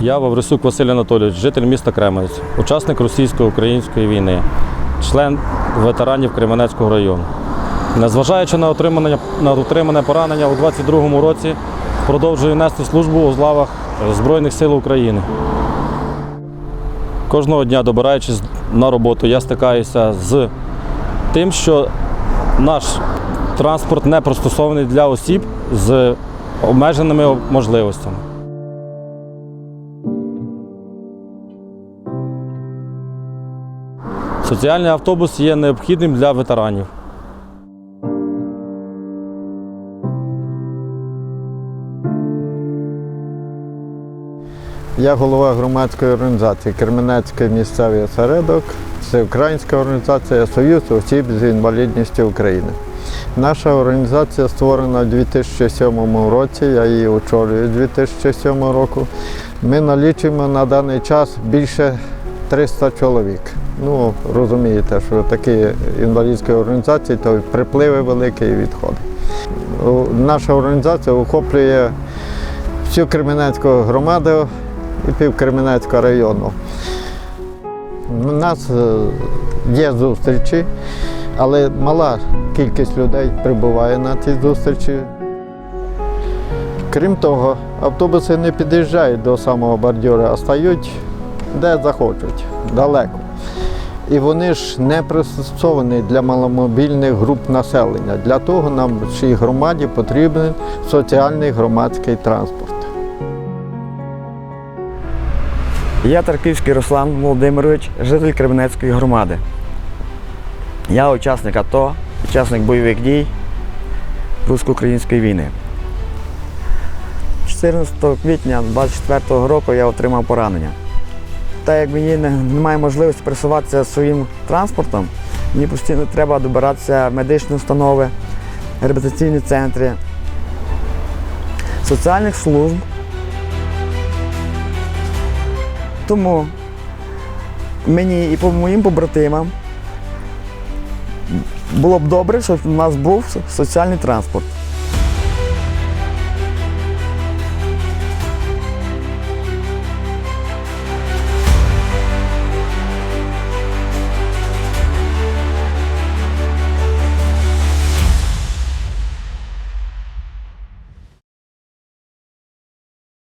Я Ваврисюк Василь Анатолійович, житель міста Кременець, учасник російсько-української війни, член ветеранів Кременецького району. Незважаючи на отримане, на отримане поранення у 22-му році, продовжую нести службу у злавах Збройних сил України. Кожного дня, добираючись на роботу, я стикаюся з тим, що наш транспорт не пристосований для осіб з обмеженими можливостями. Соціальний автобус є необхідним для ветеранів. Я голова громадської організації Кременецький місцевий осередок, це українська організація Союз осіб з інвалідністю України. Наша організація створена у 2007 році, я її очолюю з 2007 року. Ми налічуємо на даний час більше 300 чоловік. Ну, розумієте, що такі інвалідські організації, то припливи великі і відходи. Наша організація охоплює всю Кременецьку громаду і пів Кременецького району. У нас е, є зустрічі, але мала кількість людей прибуває на ці зустрічі. Крім того, автобуси не під'їжджають до самого бордюра, а стають де захочуть, далеко. І вони ж не пристосовані для маломобільних груп населення. Для того нам в цій громаді потрібен соціальний громадський транспорт. Я Тарківський Руслан Володимирович, житель Кременецької громади. Я учасник АТО, учасник бойових дій русько-української війни. 14 квітня 24 року я отримав поранення. Так як мені не- немає можливості пересуватися своїм транспортом, мені постійно треба добиратися в медичні установи, реабілітаційні центри, соціальних служб. Тому мені і по моїм побратимам було б добре, щоб у нас був соціальний транспорт.